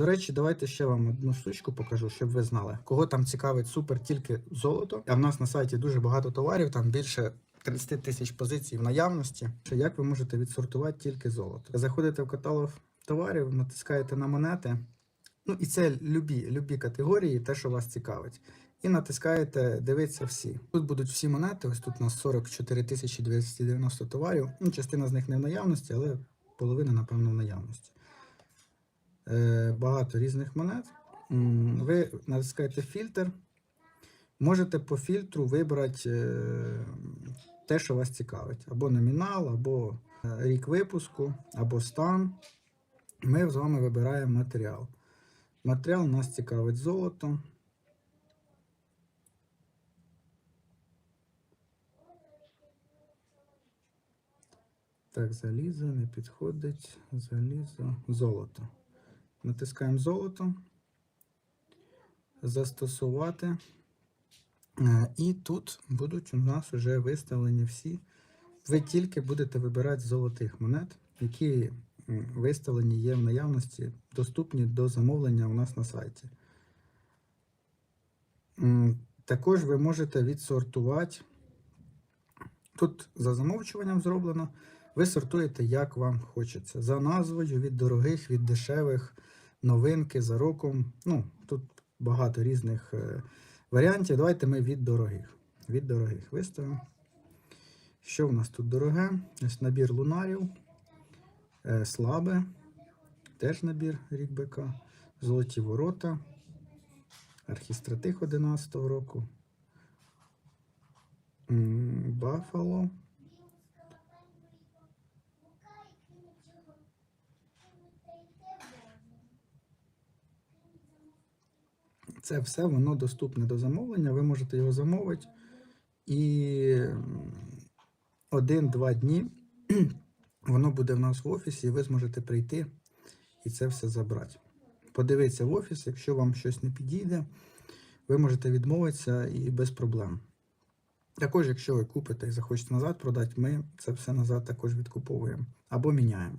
До речі, давайте ще вам одну штучку покажу, щоб ви знали. Кого там цікавить супер тільки золото. А в нас на сайті дуже багато товарів, там більше 30 тисяч позицій в наявності. Що Як ви можете відсортувати тільки золото? Заходите в каталог товарів, натискаєте на монети. Ну і це любі, любі категорії, те, що вас цікавить. І натискаєте дивитися всі. Тут будуть всі монети. Ось тут у нас 44 тисячі 290 товарів. Ну, частина з них не в наявності, але половина, напевно, в наявності. Е, багато різних монет. Ви натискаєте фільтр. Можете по фільтру вибрати е, те, що вас цікавить. Або номінал, або е, рік випуску, або стан. Ми з вами вибираємо матеріал. Матеріал нас цікавить золото. Так, залізо не підходить. Залізо, золото. Натискаємо золото. Застосувати. Е, І тут будуть у нас вже виставлені всі. Ви тільки будете вибирати золотих монет, які виставлені є в наявності, доступні до замовлення у нас на сайті. Також ви можете відсортувати. Тут за замовчуванням зроблено. Ви сортуєте, як вам хочеться. За назвою, від дорогих, від дешевих, новинки за роком. Ну, тут багато різних е, варіантів. Давайте ми від дорогих. Від дорогих виставимо. Що в нас тут дороге? Ось набір лунарів, е, слабе, теж набір рік БК, золоті ворота, архістратих 11 року, м, Це все воно доступне до замовлення. Ви можете його замовити. І один-два дні воно буде в нас в офісі, і ви зможете прийти і це все забрати. Подивіться в офіс, якщо вам щось не підійде, ви можете відмовитися і без проблем. Також, якщо ви купите і захочете назад продати, ми це все назад також відкуповуємо або міняємо.